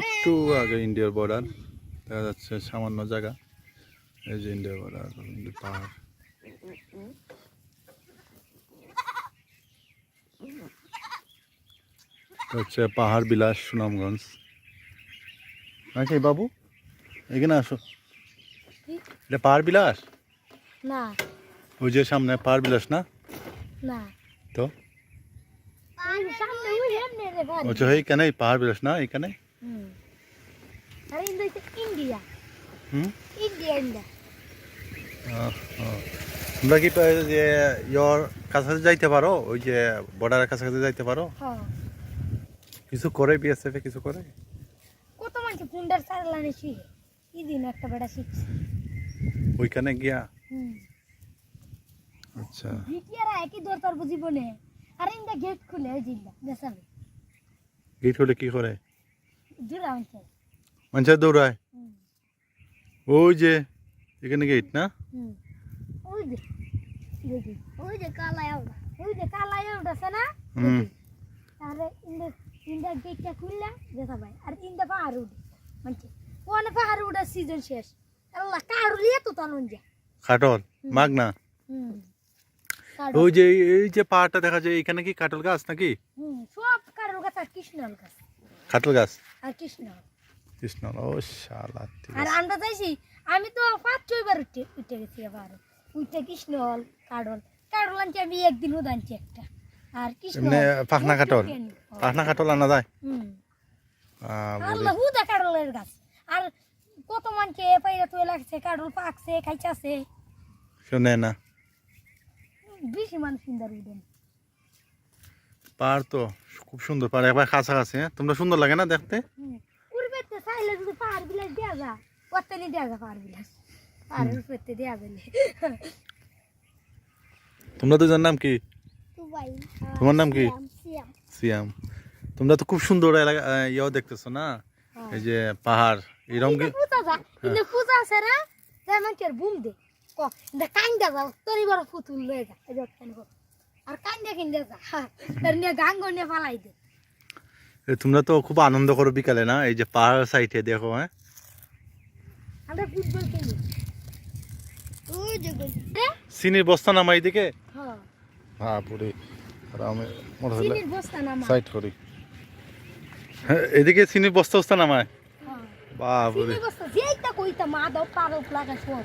একটু আগে ইন্ডিয়ার বর্ডার দেখা যাচ্ছে সামান্য জায়গা। এই যে ইন্ডিয়ার বর্ডার পাহাড়। হচ্ছে পাহাড় বিলাস সুনামগঞ্জ। আচ্ছা বাবু এখানে আসো। এটা পাহাড় বিলাস? না। ওই যে সামনে পাহাড় বিলাস না? না। তো? ওই। আচ্ছা এইখানে পাহাড় বিলাস না এইখানে হুম। আর ইন্দো হচ্ছে ইন্ডিয়া হুম ইন্ডিয়া ইন্ডিয়া আহ, আহ। তোমরা কি পা- যে ইয়র কাছাকাছি যাইতে পারো? ওই যে বর্ডারের কাছাকাছি যাইতে পারো? কিছু করে বিএসএফ এ কিছু করে? কত মানুষ পুন্ডার সারলানে শুয়ে দিন একটা বেড়া শিখছে। ওইখানে গিয়া? হুম। আচ্ছা। ভিটিয়ারা একই দরকার জীবনে। আর ইন্দা গেট খুলে দেশাবে গেট হলে কি করে? মানুষের দৌড়ায়। ওই যে এখানে গেট না? ওই যে ওই যে আউডা ওই যে কালাই আউডা আছে না? তাহলে ইন্দা ইন্দা গেটটা খুললা দেখা ভাই আর ইন্দা পাহাড় উঠে মানে পাহাড় উঠার সিজন শেষ। আল্লাহ কারুলিয়া তো তানুন যা। কাটল হুম। ওই যে এই যে পাহাড়টা দেখা যায় এখানে কি কাটল গাছ নাকি? হুম সব কারোর গাছ আর কৃষ্ণল গাছ। কাটল গাছ? আর কৃষ্ণল কৃষ্ণ ও শালা আর আমরা যাইছি আমি তো পাঁচ ছয়বার উঠে উঠে গেছি আবার উঠে কৃষ্ণল কাডল কাডল আনছি আমি একদিন উদ আনছি একটা। আর কৃষ্ণ পাখনা কাটল? পাখনা কাটল আনা যায়? হুম। আহ, বলি। আল্লাহ হুদা কাডলের গাছ। আর কত মানছে পাইরা তুই লাগছে কাডল পাকছে খাইছাছে শোনে না। বেশি মানুষ সুন্দর উঠেন পাহাড় তো খুব সুন্দর পাহাড় একবার কাছাকাছি হ্যাঁ? তোমরা সুন্দর লাগে না দেখতে? উড়বে তো চাইলে যদি পাহাড় বিলাস দেওয়া যা কত নি দেওয়া যা পাহাড় বিলাস পাহাড়ের উপরে দেওয়া গেলে তোমরা দুজন নাম কি দুবাই তোমার নাম কি? সিয়াম সিয়াম তোমরা তো খুব সুন্দর এলাকা আহ, ইয়েও দেখতেছো না এই যে পাহাড় এরকম কি পূজা যা কিন্তু পূজা আছে না তাই মানুষের বুম দে ক দে কাইন্দা যাও তোরই বড় ফুতুল লয়ে যা এই যত কান আর কাইন্দা কিন্দা যা তার নিয়ে গাঙ্গ নিয়ে ফালাই দে এ, তোমরা তো খুব আনন্দ করো বিকালে না? এই যে পাহাড় সাইডে দেখো হ্যাঁ? আমরা ফুটবল খেলি। ওই যে চিনির বস্তা নামাই দিকে হ্যাঁ। হ্যাঁ পুরি। আর আমি মোটরসাইকেল চিনির বস্তা নামা সাইড করি। হ্যাঁ এদিকে চিনির বস্তা বস্তা নামায়? হ্যাঁ। বাহ পুরি চিনির বস্তা যেইটা কইতা মা দাও পারো লাগা সব।